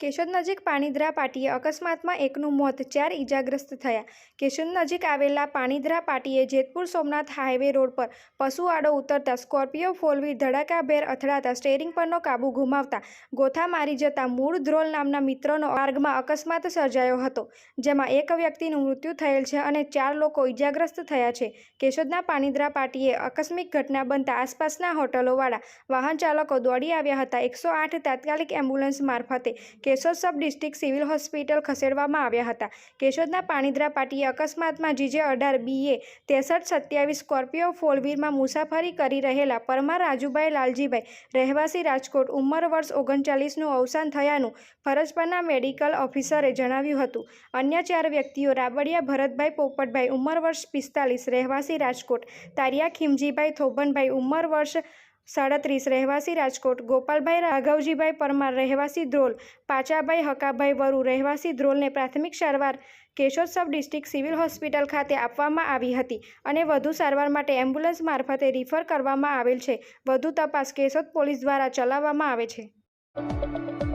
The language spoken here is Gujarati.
કેશોદ નજીક પાણીધરા પાટીએ અકસ્માતમાં એકનું મોત, ચાર ઈજાગ્રસ્ત થયા. કેશોદ નજીક આવેલા પાણીધરા પાટીએ જેતપુર સોમનાથ હાઈવે રોડ પર પશુ આડો ઉતરતા સ્કોર્પિયો ફોલવી ધડાકાભેર અથડાતા સ્ટેરિંગ પરનો કાબુ ગુમાવતા ગોથા મારી જતા મૂળ ધ્રોલ નામના મિત્રનો માર્ગમાં અકસ્માત સર્જાયો હતો, જેમાં એક વ્યક્તિનું મૃત્યુ થયેલ છે અને ચાર લોકો ઈજાગ્રસ્ત થયા છે. કેશોદના પાણીધરા પાટીએ આકસ્મિક ઘટના બનતા આસપાસના હોટલોવાળા વાહન ચાલકો દોડી આવ્યા હતા. એકસો તાત્કાલિક એમ્બ્યુલન્સ મારફતે Keshod sub district civil hospital ખસેડવામાં આવ્યા હતા. કેશોદના પાણીદ્રા પાટીએ અકસ્માતમાં જીજે અઢાર, બીએ, ત્રેસઠ, સત્યાવીસ, સ્કોર્પિયો ફોલવીરમાં મુસાફરી કરી રહેલા પરમાર રાજુભાઈ લાલજીભાઈ, રહેવાસી રાજકોટ, ઉંમર વર્ષ ઓગણચાલીસનું અવસાન થયાનું ફરજ મેડિકલ ઓફિસરે જણાવ્યું હતું. અન્ય ચાર વ્યક્તિઓ રાબડિયા, ભરતભાઈ, પોપટભાઈ, ઉંમર વર્ષ પિસ્તાલીસ, રહેવાસી રાજકોટ, તારિયા ખીમજીભાઈ, થોભનભાઈ, ઉંમર વર્ષ સાડત્રીસ રહેવાસી રાજકોટ, ગોપાલભાઈ રાઘવજીભાઈ પરમાર રહેવાસી ધ્રોલ, પાચાભાઈ હકાભાઈ વરુ રહેવાસી ધ્રોલને પ્રાથમિક સારવાર Keshod sub district civil hospital ખાતે આપવામાં આવી હતી અને વધુ સારવાર માટે એમ્બ્યુલન્સ મારફતે રિફર કરવામાં આવેલ છે. વધુ તપાસ કેશોદ પોલીસ દ્વારા ચલાવવામાં આવે છે.